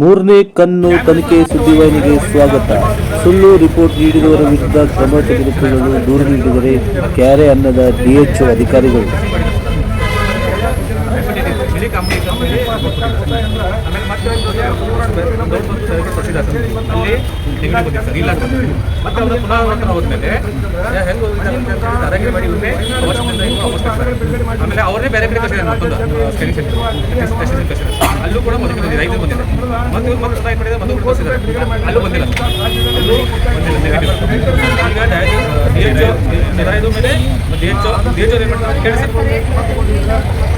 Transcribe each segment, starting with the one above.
ಮೂರನೇ ಕಣ್ಣು ತನಿಖೆ ಸುದ್ದಿವಾಹಿನಿಗೆ ಸ್ವಾಗತ. ಸುಳ್ಳು ರಿಪೋರ್ಟ್ ನೀಡಿದವರ ವಿರುದ್ಧ ಕ್ರಮ ತೆಗೆದುಕೊಳ್ಳಲು ದೂರು ನೀಡಿದರೆ ಕ್ಯಾರೆ ಅನ್ನದ ಡಿಎಚ್ಒ ಅಧಿಕಾರಿಗಳು. ಅಲ್ಲಿ ಬಂದಿದೆ ಸರ್ ಇಲ್ಲ ಮತ್ತೆ ಅವರು ಹೆಂಗೆ ಆಮೇಲೆ ಅವ್ರನ್ನೇ ಬೇರೆ ಸೆಂಟರ್ ಟೆಸ್ಟಿಂಗ್ ಅಲ್ಲೂ ಕೂಡ ಮೊದಲು ಬಂದಿದೆ ಐದು ಬಂದಿದೆ ಮತ್ತೆ ಇವ್ರು ಮತ್ತೆ ಟ್ರೈ ಮಾಡಿದ್ರೆ ಮತ್ತೆ ಕೋರ್ಸಿದ್ದಾರೆ ಅಲ್ಲೂ ಬಂದಿಲ್ಲ ಈಗ ಮೇಲೆ ಡಿ ಎಚ್ ಡಿ ಎಚ್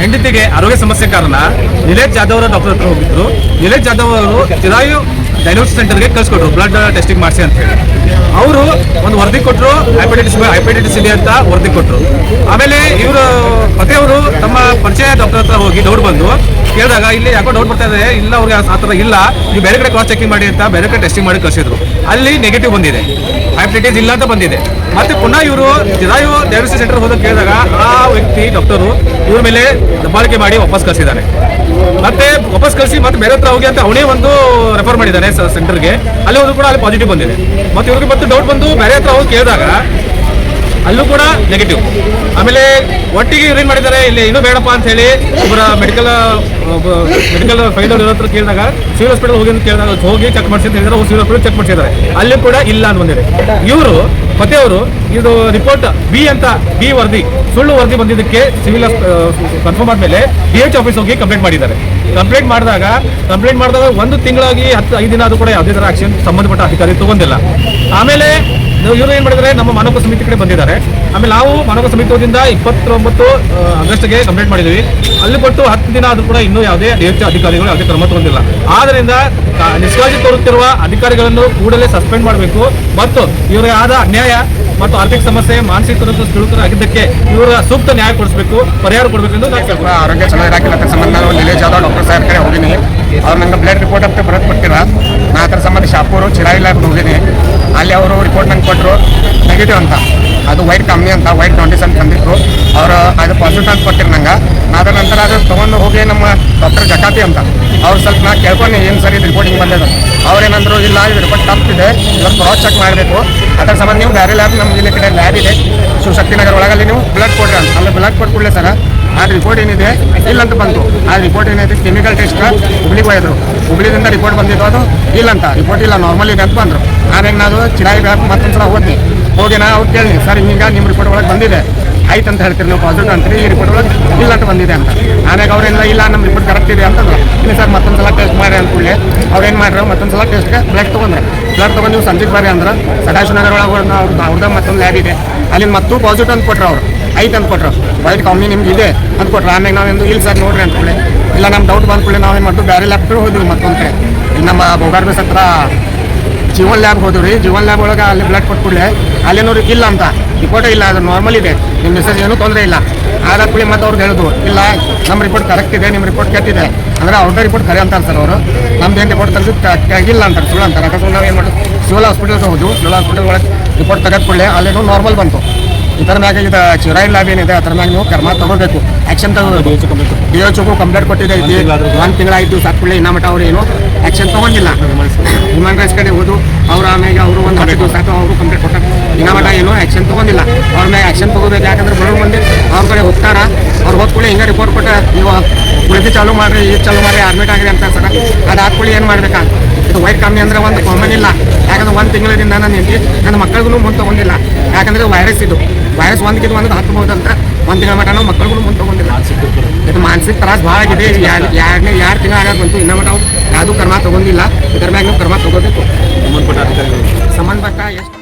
ಹೆಂಡತಿಗೆ ಆರೋಗ್ಯ ಸಮಸ್ಯೆ ಕಾರಣ ನಿಲೇಶ್ ಜಾಧವ್ ಅವರ ಡಾಕ್ಟರ್ ಹತ್ರ ಹೋಗಿದ್ರು. ನಿಲೇಶ್ ಜಾಧವ್ ಅವರು ಚಿರಾಯು ಡಯಾಲಿಸಿಸ್ ಸೆಂಟರ್ಗೆ ಕಳ್ಸಿಕೊಟ್ರು ಬ್ಲಡ್ ಟೆಸ್ಟಿಂಗ್ ಮಾಡಿಸಿ ಅಂತ ಹೇಳಿ. ಅವರು ಒಂದು ವರದಿ ಕೊಟ್ಟರು ಹೈಪಟೈಟಿಸ್ ಹೈಪಟೈಟಿಸ್ ಇದೆ ಅಂತ ವರದಿ ಕೊಟ್ಟರು ಆಮೇಲೆ ಇವರು ಪತಿಯವರು ತಮ್ಮ ಪರಿಚಯ ಡಾಕ್ಟರ್ ಹತ್ರ ಹೋಗಿ ಡೌಟ್ ಬಂದು ಕೇಳಿದಾಗ ಇಲ್ಲಿ ಯಾಕೋ ಡೌಟ್ ಬರ್ತಾ ಇದೆ, ಇಲ್ಲ ಅವ್ರಿಗೆ ಆ ಥರ ಇಲ್ಲ, ನೀವು ಬೇರೆ ಕಡೆ ಕ್ರಾಸ್ ಚೆಕಿಂಗ್ ಮಾಡಿ ಅಂತ ಬೇರೆ ಕಡೆ ಟೆಸ್ಟಿಂಗ್ ಮಾಡಿ ಕಳಿಸಿದ್ರು. ಅಲ್ಲಿ ನೆಗೆಟಿವ್ ಬಂದಿದೆ. ಹೈಪಟೈಟಿಸ್ ಇಲ್ಲ ಅಂತ ಬಂದಿದೆ. ಮತ್ತೆ ಪುನಃ ಇವರು ಚಿರಾಯು ಡಯಾಲಿಸಿಸ್ ಸೆಂಟರ್ ಹೋದಾಗ ಕೇಳಿದಾಗ ಆ ವ್ಯಕ್ತಿ ಡಾಕ್ಟರು ಇವ್ರ ಮೇಲೆ ದಬ್ಬಾಳಿಕೆ ಮಾಡಿ ವಾಪಸ್ ಕಳಿಸಿದ್ದಾರೆ. ಮತ್ತೆ ವಾಪಸ್ ಕಳಿಸಿ ಮತ್ತೆ ಬೇರೆ ಹತ್ರ ಹೋಗಿ ಅಂತ ಅವನೇ ಒಂದು ರೆಫರ್ ಮಾಡಿದ್ದಾನೆ ಸೆಂಟರ್ಗೆ ಅಲ್ಲಿ ಹೋದ್ರು ಕೂಡ ಅಲ್ಲಿ ಪಾಸಿಟಿವ್ ಬಂದಿದೆ. ಮತ್ತೆ ಇವ್ರಿಗೆ ಮತ್ತೆ ಡೌಟ್ ಬಂದು ಬೇರೆ ಹತ್ರ ಹೋಗಿ ಕೇಳಿದಾಗ ಅಲ್ಲೂ ಕೂಡ ನೆಗೆಟಿವ್ ಆಮೇಲೆ ಒಟ್ಟಿಗೆ ಯೂರಿನ್ ಮಾಡಿದ್ದಾರೆ, ಇಲ್ಲಿ ಇನ್ನೂ ಬೇಡಪ್ಪ ಅಂತ ಹೇಳಿ ಒಬ್ಬರ ಮೆಡಿಕಲ್ ಮೆಡಿಕಲ್ ಫೈಲ್ ಹತ್ರ ಕೇಳಿದಾಗ ಸಿವಿಲ್ ಹಾಸ್ಪಿಟಲ್ ಹೋಗಿ ಅಂತ ಕೇಳಿದಾಗ ಹೋಗಿ ಚೆಕ್ ಮಾಡಿಸಿ ಅಂತ ಹೇಳಿದ್ರೆ ಸಿವಿಲ್ ಹಾಸ್ಪಿಟಲ್ ಚೆಕ್ ಮಾಡಿಸಿದ್ದಾರೆ. ಅಲ್ಲಿ ಕೂಡ ಇಲ್ಲ ಅಂತ ಬಂದಿದೆ. ಇವರು ಪತಿಯವರು ಇದು ರಿಪೋರ್ಟ್ ಬಿ ಅಂತ ಬಿ ವರದಿ, ಸುಳ್ಳು ವರದಿ ಬಂದಿದ್ದಕ್ಕೆ ಸಿವಿಲ್ ಕನ್ಫರ್ಮ್ ಆದ್ಮೇಲೆ ಡಿ ಎಚ್ ಆಫೀಸ್ ಹೋಗಿ ಕಂಪ್ಲೇಂಟ್ ಮಾಡಿದ್ದಾರೆ. ಕಂಪ್ಲೇಂಟ್ ಮಾಡಿದಾಗ ಕಂಪ್ಲೇಂಟ್ ಮಾಡಿದಾಗ ಒಂದು ತಿಂಗಳಾಗಿ ಹತ್ತು, ಐದು ದಿನ ಆದರೂ ಕೂಡ ಯಾವುದೇ ಥರ ಆಕ್ಷನ್ ಸಂಬಂಧಪಟ್ಟ ಅಧಿಕಾರಿ ತಗೊಂಡಿಲ್ಲ. ಆಮೇಲೆ ಇವರು ಏನ್ ಮಾಡಿದ್ರೆ? ನಮ್ಮ ಮಾನವ ಸಮಿತಿ ಕಡೆ ಬಂದಿದ್ದಾರೆ. ಆಮೇಲೆ ನಾವು ಮಾನವ ಸಮಿತಿಯಿಂದ ಇಪ್ಪತ್ತೊಂಬತ್ತು ಆಗಸ್ಟ್ ಆಗಸ್ಟ್ಗೆ ಕಂಪ್ಲೇಂಟ್ ಮಾಡಿದ್ವಿ. ಅಲ್ಲಿ ಕೊಟ್ಟು ಹತ್ತು ದಿನ ಆದ್ರೂ ಕೂಡ ಇನ್ನೂ ಯಾವುದೇ ಡಿಎಚ್ ಅಧಿಕಾರಿಗಳು ಯಾವುದೇ ಕ್ರಮ ತಗೊಂಡಿಲ್ಲ. ಆದ್ರಿಂದ ಕಾ- ನಿಷ್ಕಾಳಜಿ ತೋರುತ್ತಿರುವ ಅಧಿಕಾರಿಗಳನ್ನು ಕೂಡಲೇ ಸಸ್ಪೆಂಡ್ ಮಾಡಬೇಕು. ಮತ್ತು ಇವರಿಗೆ ಆದ ಅನ್ಯಾಯ ಮತ್ತು ಆರ್ಥಿಕ ಸಮಸ್ಯೆ, ಮಾನಸಿಕ ಆಗಿದ್ದಕ್ಕೆ ಇವರ ಸೂಕ್ತ ನ್ಯಾಯ ಕೊಡಿಸಬೇಕು, ಪರಿಹಾರ ನಾನು ಕೇಳ್ಕೊಳ್ತೀನಿ. ಆರೋಗ್ಯ ಚೆನ್ನಾಗಿರಾಕಿಲ್ಲ ಅದರ ಸಂಬಂಧ ನಾನು ಡಾಕ್ಟರ್ ಸಾಹೇಬ್ ಕಡೆ ಹೋಗಿನಿ ಅವ್ರು ನಂಗೆ ಬ್ಲಡ್ ರಿಪೋರ್ಟ್ ಅಂತ ಬರೋದು ಕೊಟ್ಟಿಲ್ಲ ನಾ ಅದರ ಸಂಬಂಧ ಶಾಪೂರು, ಚಿರಾಯಿ ಅಂತ ಹೋಗಿನಿ ಅಲ್ಲಿ ಅವರು ರಿಪೋರ್ಟ್ ನಂಗೆ ಕೊಟ್ಟರು ನೆಗೆಟಿವ್ ಅಂತ. ಅದು ವೈಟ್ ಕಮ್ಮಿ ಅಂತ ವೈಟ್ ನಾಟಿಸ್ ಅಂತ ತಂದಿತ್ತು ಅವರು, ಅದು ಪಾಸಿಟಿವ್ ಅಂತ ಕೊಟ್ಟಿರು ನಂಗೆ. ಅದ್ರ ನಂತರ ಅದು ತೊಗೊಂಡು ಹೋಗಿ ನಮ್ಮ ಡಾಕ್ಟರ್ ಜಕಾತಿ ಅಂತ. ಅವ್ರು ಸ್ವಲ್ಪ ನಾ ಕೇಳ್ಕೊಂಡು, ಏನು ಸರಿ ರಿಪೋರ್ಟಿಂಗ್ ಬಂದಿದ್ದು? ಅವ್ರೇನಂದ್ರು ಇಲ್ಲ, ಇದು ರಿಪೋರ್ಟ್ ತಪ್ಪಿದೆ ಇವತ್ತು ಕ್ರಾಸ್ ಚೆಕ್ ಮಾಡಬೇಕು. ಅದರ ಸಂಬಂಧ ನೀವು ಬೇರೆ ಲ್ಯಾಬ್ ನಮ್ಮ ಇಲ್ಲಿ ಕಡೆ ಲ್ಯಾಬ್ ಇದೆ. ಶಿವಶಕ್ತಿನಗರ ಒಳಗಲ್ಲಿ ನೀವು ಬ್ಲಡ್ ಕೊಡ್ರಿ ಅಂತ. ಅಲ್ಲಿ ಬ್ಲಡ್ ಕೊಟ್ಟು ಕೂಡಲೇ ಸರ ಆ ರಿಪೋರ್ಟ್ ಏನಿದೆ? ಇಲ್ಲಂತ ಬಂತು. ಆ ರಿಪೋರ್ಟ್ ಏನಿದೆ ಕೆಮಿಕಲ್ ಟೆಸ್ಟ್ ಹುಬ್ಳಿಗೆ ಹೋಯ್ತು ಹುಬ್ಳಿದಿಂದ ರಿಪೋರ್ಟ್ ಬಂದಿದ್ದು ಅದು. ಇಲ್ಲಂತ ರಿಪೋರ್ಟ್ ಇಲ್ಲ. ನಾರ್ಮಲ್ ಇದೆ ಅಂತ ಬಂದರು. ಆಮೇಲೆ ನಾನು ಚಿರಾಯಿ ಬ್ಯಾಕ್ ಮತ್ತೊಂದು ಸಲ ಹೋದ್ನಿ. ಹೋಗಿ ನಾ ಅವ್ರು ಕೇಳಿ ಸರ್, ಹಿಂಗ ನಿಮ್ಮ ರಿಪೋರ್ಟ್ ಒಳಗೆ ಬಂದಿದೆ. ಆಯ್ತು ಅಂತ ಹೇಳ್ತೀರಿ ನೀವು ಪಾಸಿಟಿವ್ ಅಂತೀರಿ, ಈ ರಿಪೋರ್ಟ್ ಒಳಗೆ ಇಲ್ಲ ಅಂತ ಬಂದಿದೆ ಅಂತ. ಆಮೇಲೆ ಅವ್ರೇನಿಲ್ಲ ಇಲ್ಲ ನಮ್ಮ ರಿಪೋರ್ಟ್ ಕರೆಕ್ಟ್ ಇದೆ ಅಂತಂದ್ರೆ. ಇಲ್ಲ ಸರ್, ಮತ್ತೊಂದು ಸಲ ಟೆಸ್ಟ್ ಮಾಡಿ ಅವ್ರು ಅವ್ರೇನು ಮಾಡ್ರು, ಮತ್ತೊಂದು ಸಲ ಟೆಸ್ಟ್ಗೆ ಬ್ಲಡ್ ತೊಗೊಂಡ್ರೆ. ಬ್ಲಡ್ ತೊಗೊಂಡು ನೀವು ಸಂಜೆಗೆ ಬರ್ರಿ ಅಂದ್ರೆ. ಸದಾಶಿವನಗರ ಒಳಗೆ ಅವ್ರದ್ದು ಮತ್ತೊಂದು ಲ್ಯಾಬ್ ಇದೆ. ಅಲ್ಲಿ ಮತ್ತೂ ಪಾಸಿಟಿವ್ ಅಂತ ಕೊಟ್ಟರು ಅವರು. ಐತೆ ಅಂದ್ಕೊಟ್ರು. ವೈಟ್ ಕಮ್ಮಿ ನಿಮ್ಗೆ ಇದೆ ಅಂದ್ಕೊಟ್ರು. ಕೊಟ್ರು ಆಮೇಲೆ ನಾವೆಂದು, ಇಲ್ಲಿ ಸರ್, ನೋಡ್ರಿ ಅಂದ್ಕೊಳ್ಳಿ ಇಲ್ಲ ನಮ್ಮ ಡೌಟ್ ಬಂದ್ಕೊಳ್ಳಿ ನಾವೇನು ಮಾಡ್ತು ಬೇರೆ ಲ್ಯಾಬ್ ಕಡೆ ಹೋದ್ವಿ ಮತ್ತೊಂದು ಕಡೆ. ಇಲ್ಲಿ ನಮ್ಮ ಬೋಗಾರ್ಬೇಸ್ ಹತ್ರ ಜೀವನ್ ಲ್ಯಾಬ್ ಹೋದ್ವಿ ರೀ. ಜೀವನ್ ಲ್ಯಾಬ್ ಒಳಗೆ ಅಲ್ಲಿ ಬ್ಲಡ್ ಕೊಟ್ಬಿಡ್ಲೆ. ಅಲ್ಲೇನೋರು ಇಲ್ಲ ಅಂತ. ರಿಪೋರ್ಟ್ ಇಲ್ಲ, ಅದು ನಾರ್ಮಲ್ ಇದೆ. ನಿಮ್ಮ ಮೆಸೇಜ್ ಏನೂ ತೊಂದರೆ ಇಲ್ಲ. ಆದ ಕೂಡಲೇ ಮತ್ತೆ ಅವ್ರಿಗೆ ಹೇಳಿದ್ರು ಇಲ್ಲ ನಮ್ಮ ರಿಪೋರ್ಟ್ ಕರೆಕ್ಟ್ ಇದೆ ನಿಮ್ಮ ರಿಪೋರ್ಟ್ ಕೆಟ್ಟಿದೆ. ಅಂದ್ರೆ ಅವ್ರದ್ದೇ ರಿಪೋರ್ಟ್ ಕರೆ ಅಂತಾರೆ ಸರ್ ಅವರು. ನಮ್ದು ಏನು ರಿಪೋರ್ಟ್ ತೆಗೆದು ತೆಗಿಲ್ಲ ಅಂತಾರೆ, ಸುಳ್ಳು ಅಂತಾರೆ. ಅಕಸ್ಮಾತ್ ನಾವು ಏನು ಮಾಡೋದು ಸಿವಿಲ್ ಹಾಸ್ಪಿಟಲ್ಗೆ ಹೋದ್ವು. ಸಿವಿಲ್ ಹಾಸ್ಪಿಟಲ್ ಒಳಗೆ ರಿಪೋರ್ಟ್ ತೆಗೆದು ಕೂಡಲೇ ಅಲ್ಲೇನೋ ನಾರ್ಮಲ್ ಬಂತು. ಇದರ ಮ್ಯಾಗ ಇದು ಚಿರಾಯಿ ಲಾಬಿ ಏನಿದೆ ಅದ್ರ ಮ್ಯಾಗ ನೀವು ಕ್ರಮ ತಗೋಬೇಕು ಆಕ್ಷನ್ ತಗೋಬೇಕು ಡಿ ಎಚ್ ಕಂಪ್ಲೇಂಟ್ ಕೊಟ್ಟಿದೆ ಒಂದು ದಿವಸ ಸಾಕುಳ್ಳಿ ಇನ್ನ ಮಟ್ಟ ಅವ್ರು ಏನು ಆಕ್ಷನ್ ತಗೊಂಡಿಲ್ಲ. ಹ್ಯೂಮನ್ ರೈಟ್ಸ್ ಕಡೆ ಹೋದು ಅವ್ರ ಆಮೇಲೆ ಅವರು ಒಂದು ಹತ್ತು ದಿವಸ ಆಯ್ತು ಅವರು ಕಂಪ್ಲೇಂಟ್ ಕೊಟ್ಟಾರ. ಇನ್ನ ಮಟ್ಟ ಏನು ಆಕ್ಷನ್ ತಗೊಂಡಿಲ್ಲ. ಅವ್ರ ಮೇಲೆ ಆಕ್ಷನ್ ತಗೋಬೇಕು ಯಾಕಂದ್ರೆ ಬರೋ ಮಂದಿ ಅವ್ರ ಕಡೆ ಹೋಗ್ತಾರ. ಅವ್ರು ಹೋದ್ಕೊಳ್ಳಿ ಹಿಂಗೆ ರಿಪೋರ್ಟ್ ಕೊಟ್ಟ ನೀವು ಉಳಿದು ಚಾಲೂ ಮಾಡಿರಿ ಇದು ಚಾಲೂ ಮಾಡಿರಿ ಅಡ್ಮಿಟ್ ಆಗ್ರಿ ಅಂತ ಸರ್ ಹಾಕ್ಕೊಳ್ಳಿ ಏನು ಮಾಡ್ಬೇಕಾ? ಇದು ವೈಟ್ ಕಮ್ಮಿ ಅಂದ್ರೆ ಒಂದು ಕಾಮನ್ ಇಲ್ಲ. ಯಾಕಂದ್ರೆ ಒಂದು ತಿಂಗಳಿಂದ ನಾನು ನಿಂತು ನನ್ನ ಮಕ್ಕಳಿಗೂ ಮುಂದೆ ತಗೊಂಡಿಲ್ಲ. ಯಾಕಂದ್ರೆ ವೈರಸ್ ಇದು. ವೈರಸ್ ಒಂದಕ್ಕಿಂತ ಒಂದು ಹತ್ತಬಹುದಂತ ಒಂದು ತಿಂಗಳ ಮಟ್ಟ ನಾವು ಮಕ್ಕಳಿಗೂ ಮುಂದೆ ತಗೊಂಡಿಲ್ಲ. ಇದು ಮಾನಸಿಕ ತ್ರಾಸ ಭಾಳ ಆಗಿದೆ. ಯಾರನ್ನೇ ಯಾರ ಎರಡನೇ ಎರಡು ತಿಂಗಳ ಆಗ ಬಂತು ಇನ್ನೂ ಮಟ್ಟ ಯಾವುದು ಕ್ರಮ ತಗೊಂಡಿಲ್ಲ. ಇದ್ರ ಮ್ಯಾಗ ನಾವು ಕ್ರಮ ತಗೋಬೇಕು. ಸಂಬಂಧಪಟ್ಟ ಎಷ್ಟು